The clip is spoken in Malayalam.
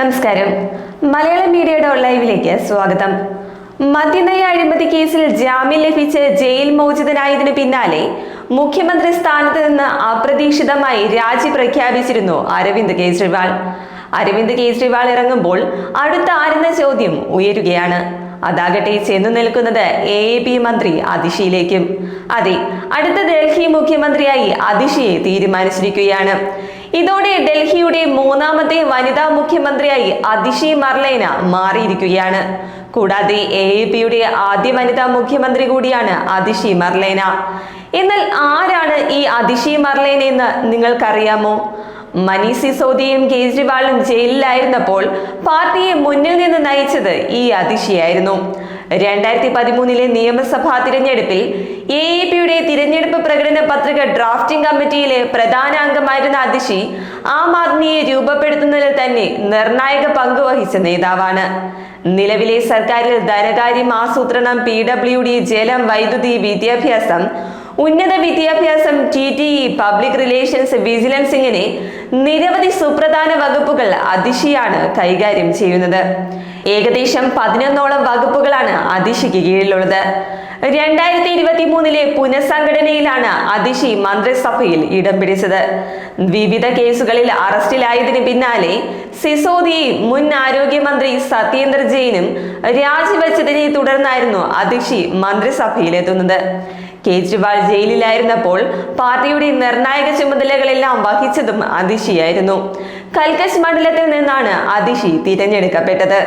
നമസ്കാരം. മലയാള മീഡിയയുടെ ലൈവിലേക്ക് സ്വാഗതം. മദ്യനയ അഴിമതി കേസിൽ ജാമ്യം ലഭിച്ച് ജയിൽ മോചിതനായതിനു പിന്നാലെ മുഖ്യമന്ത്രി സ്ഥാനത്ത് നിന്ന് അപ്രതീക്ഷിതമായി രാജി പ്രഖ്യാപിച്ചിരുന്നു അരവിന്ദ് കെജ്രിവാൾ. അരവിന്ദ് കെജ്രിവാൾ ഇറങ്ങുമ്പോൾ അടുത്ത ആരെന്ന ചോദ്യം ഉയരുകയാണ്. അതാകട്ടെ ചെന്നു നിൽക്കുന്നത് എ എ പി മന്ത്രി അതിഷിയിലേക്കും അതെ അടുത്ത ഡൽഹി മുഖ്യമന്ത്രിയായി അതിഷിയെ തീരുമാനിച്ചിരിക്കുകയാണ്. ഇതോടെ ഡൽഹിയുടെ മൂന്നാമത്തെ വനിതാ മുഖ്യമന്ത്രിയായി അതിഷി മർലേന മാറിയിരിക്കുകയാണ്. കൂടാതെ എ എ പിയുടെ ആദ്യ വനിതാ മുഖ്യമന്ത്രി കൂടിയാണ് അതിഷി മർലേന. എന്നാൽ ആരാണ് ഈ അതിഷി മർലേന എന്ന് നിങ്ങൾക്കറിയാമോ? മനീഷ് സിസോദിയും കേജ്രിവാളും ജയിലിലായിരുന്നപ്പോൾ പാർട്ടിയെ മുന്നിൽ നിന്ന് നയിച്ചത് ഈ അതിഷിയായിരുന്നു രണ്ടായിരത്തി പതിമൂന്നിലെ നിയമസഭാ തിരഞ്ഞെടുപ്പിൽ എ എ പിയുടെ തിരഞ്ഞെടുപ്പ് പ്രകടന പത്രിക ഡ്രാഫ്റ്റിംഗ് കമ്മിറ്റിയിലെ പ്രധാന അംഗമായിരുന്ന അതിഷി ആം ആദ്മിയെ രൂപപ്പെടുത്തുന്നതിൽ തന്നെ നിർണായക പങ്കുവഹിച്ച നേതാവാണ്. നിലവിലെ സർക്കാരിൽ ധനകാര്യം ആസൂത്രണം പി ഡബ്ല്യു ഡി ജലം വൈദ്യുതി വിദ്യാഭ്യാസം ഉന്നത വിദ്യാഭ്യാസം T T E public relations vigilance ഇങ്ങനെ നിരവധി സുപ്രധാന വകുപ്പുകൾ അതിശിയാണ് കൈകാര്യം ചെയ്യുന്നത്. ഏകദേശം പതിനൊന്നോളം വകുപ്പുകളാണ് അതിശിക്ക് കീഴിലുള്ളത്. രണ്ടായിരത്തി ഇരുപത്തി മൂന്നിലെ പുനഃസംഘടനയിലാണ് അതിഷി മന്ത്രിസഭയിൽ ഇടം പിടിച്ചത്. വിവിധ കേസുകളിൽ അറസ്റ്റിലായതിന് പിന്നാലെ സിസോദിയെ മുൻ ആരോഗ്യമന്ത്രി സത്യേന്ദ്ര ജെയിനും രാജിവെച്ചതിനെ തുടർന്നായിരുന്നു അതിഷി മന്ത്രിസഭയിലെത്തുന്നത്. കേജ്രിവാൾ ജയിലിലായിരുന്നപ്പോൾ പാർട്ടിയുടെ നിർണായക ചുമതലകളെല്ലാം വഹിച്ചതും അതിഷിയായിരുന്നു കൽക്കശ് മണ്ഡലത്തിൽ നിന്നാണ് അതിഷി തിരഞ്ഞെടുക്കപ്പെട്ടത്.